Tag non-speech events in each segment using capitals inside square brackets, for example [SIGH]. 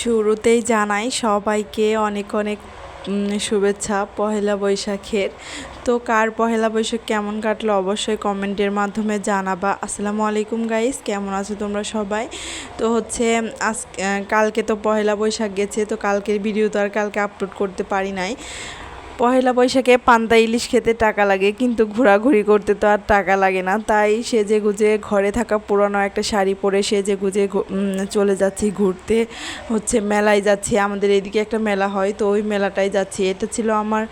শুরুতেই জানাই সবাইকে অনেক অনেক শুভেচ্ছা পহেলা বৈশাখের। তো কার পহেলা বৈশাখ কেমন কাটলো অবশ্যই কমেন্টের মাধ্যমে জানাবা। আসসালামু আলাইকুম গাইস কেমন আছো তোমরা সবাই? তো হচ্ছে, আজ কালকে তো পহেলা বৈশাখ গেছে, তো কালকের ভিডিও তো আর কালকে আপলোড করতে পারি নাই। পহেলা বৈশাখে পান্তা ইলিশ খেতে টাকা লাগে, কিন্তু ঘোরাঘুরি করতে তো আর টাকা লাগে না। তাই সেজে গুজে ঘরে থাকা পুরনো একটা শাড়ি পরে সেজে গুজে চলে যাচ্ছি ঘুরতে। হচ্ছে মেলায় যাচ্ছি, আমাদের এদিকে একটা মেলা হয়, তো ওই মেলাটায় যাচ্ছি। এটা ছিল আমার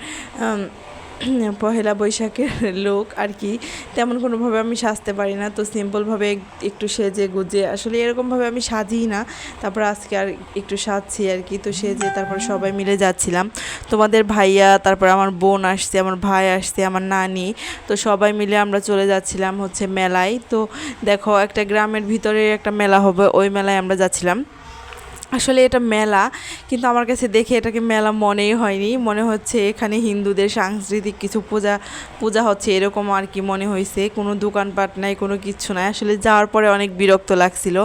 [CLEARS THROAT] পহেলা বৈশাখের লোক আর কি, তেমন কোনোভাবে আমি সাজতে পারি না। তো সিম্পলভাবে একটু সেজে গুজে, আসলে এরকমভাবে আমি সাজিই না। তারপর আজকে আর একটু সাজছি আর কি, তো সেজে তারপর সবাই মিলে যাচ্ছিলাম। তোমাদের ভাইয়া, তারপর আমার বোন আসছে, আমার ভাই আসছে, আমার নানি, তো সবাই মিলে আমরা চলে যাচ্ছিলাম হচ্ছে মেলায়। তো দেখো একটা গ্রামের ভিতরে একটা মেলা হবে, ওই মেলায় আমরা যাচ্ছিলাম। আসলে এটা মেলা, কিন্তু আমার কাছে দেখে এটাকে মেলা মনেই হয়নি। মনে হচ্ছে এখানে হিন্দুদের সাংস্কৃতিক কিছু পূজা পূজা হচ্ছে এরকম আর কি মনে হয়েছে কোনো দোকানপাট নাই, কোনো কিচ্ছু নাই। আসলে যাওয়ার পরে অনেক বিরক্ত লাগছিল।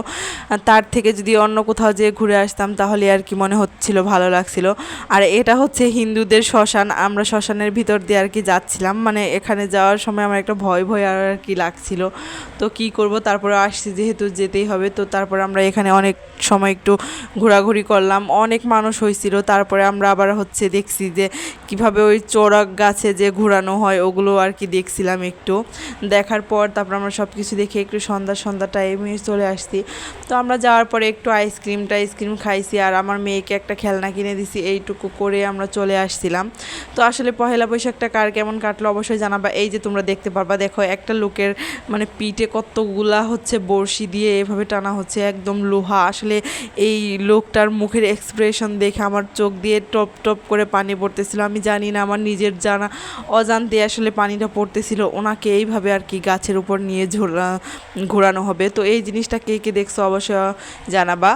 তার থেকে যদি অন্য কোথাও যেয়ে ঘুরে আসতাম, তাহলে আর কি মনে হচ্ছিল, ভালো লাগছিল। আর এটা হচ্ছে হিন্দুদের শ্মশান। আমরা শ্মশানের ভিতর দিয়ে আর কি যাচ্ছিলাম। মানে এখানে যাওয়ার সময় আমার একটা ভয় ভয় আর আর কি লাগছিল। তো কি করব? তারপরে আসছি, যেহেতু যেতেই হবে। তো তারপরে আমরা এখানে অনেক সময় একটু ঘোরাঘুরি করলাম, অনেক মানুষ হয়েছিল তারপরে আমরা আবার হচ্ছে দেখছি যে কীভাবে ওই চড়ক গাছে যে ঘোরানো হয়, ওগুলো আর কি দেখছিলাম একটু। দেখার পর তারপর আমরা সব কিছু দেখে একটু সন্ধ্যা সন্ধ্যা টাইমে চলে আসছি। তো আমরা যাওয়ার পরে একটু আইসক্রিম টাইসক্রিম খাইছি আর আমার মেয়েকে একটা খেলনা কিনে দিছি, এইটুকু করে আমরা চলে আসছিলাম। তো আসলে পহেলা বৈশাখটা কার কেমন কাটলো অবশ্যই জানাবা। এই যে তোমরা দেখতে পারবা, দেখো একটা লোকের মানে পিঠে কতগুলা হচ্ছে বড়শি দিয়ে এভাবে টানা হচ্ছে, একদম লোহা। আসলে এই লোকটার মুখের এক্সপ্রেশন দেখে আমার চোখ দিয়ে টপ টপ করে পানি পড়তেছিল। আমি জানি না আমার নিজের জানা, অজান্তে আসলে পানিটা পড়তেছিল। ওনাকে এইভাবে আর কি গাছের উপর নিয়ে ঘোরানো হবে। তো এই জিনিসটা কে কে দেখছ অবশ্যই জানাবা।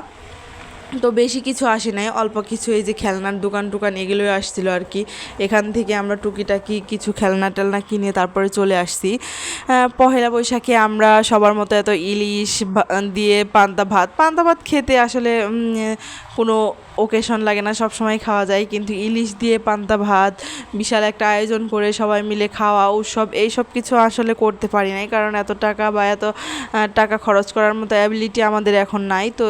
তো বেশি কিছু আসে নাই, অল্প কিছু এই যে খেলনার দোকান টোকান এগুলোই আসছিল আর কি। এখান থেকে আমরা টুকিটাকি কিছু খেলনা টেলনা কিনে তারপরে চলে আসছি। পহেলা বৈশাখে আমরা সবার মতো এত ইলিশ দিয়ে পান্তা ভাত পান্তা ভাত খেতে আসলে কোনো ওকেশন লাগে না সব সময় খাওয়া যায়। কিন্তু ইলিশ দিয়ে পান্তা ভাত, বিশাল একটা আয়োজন করে সবাই মিলে খাওয়া, উৎসব এই সব কিছু আসলে করতে পারি নাই। কারণ এত টাকা বা এত টাকা খরচ করার মতো অ্যাবিলিটি আমাদের এখন নাই। তো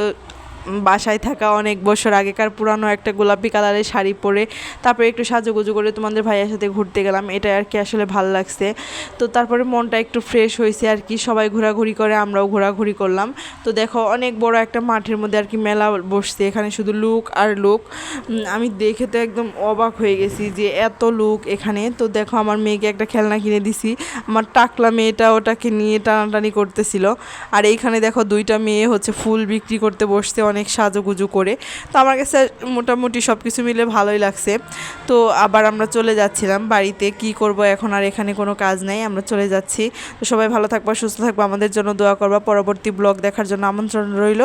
বাসায় থাকা অনেক বছর আগেকার পুরানো একটা গোলাপি কালারের শাড়ি পরে তারপরে একটু সাজুগুজু করে তোমাদের ভাইয়ের সাথে ঘুরতে গেলাম। এটা আর কি আসলে ভালো লাগছে। তো তারপরে মনটা একটু ফ্রেশ হয়েছে আর কি। সবাই ঘোরাঘুরি করে, আমরাও ঘোরাঘুরি করলাম। তো দেখো, অনেক বড় একটা মাঠের মধ্যে আর কি মেলা বসছে। এখানে শুধু লুক আর লোক। আমি দেখে তো একদম অবাক হয়ে গেছি যে এত লোক এখানে। তো দেখো, আমার মেয়েকে একটা খেলনা কিনে দিছি। আমার টাকলা মেয়েটা ওটাকে নিয়ে টানাটানি করতেছিল। আর এইখানে দেখো, দুইটা মেয়ে হচ্ছে ফুল বিক্রি করতে বসছে অনেক সাজুগুজু করে। তো আমার কাছে মোটামুটি সব কিছু মিলে ভালোই লাগছে। তো আবার আমরা চলে যাচ্ছিলাম বাড়িতে, কি করব এখন আর এখানে কোনো কাজ নেই, আমরা চলে যাচ্ছি। তো সবাই ভালো থাকবা, সুস্থ থাকব, আমাদের জন্য দোয়া করবা। পরবর্তী ব্লগ দেখার জন্য আমন্ত্রণ রইল।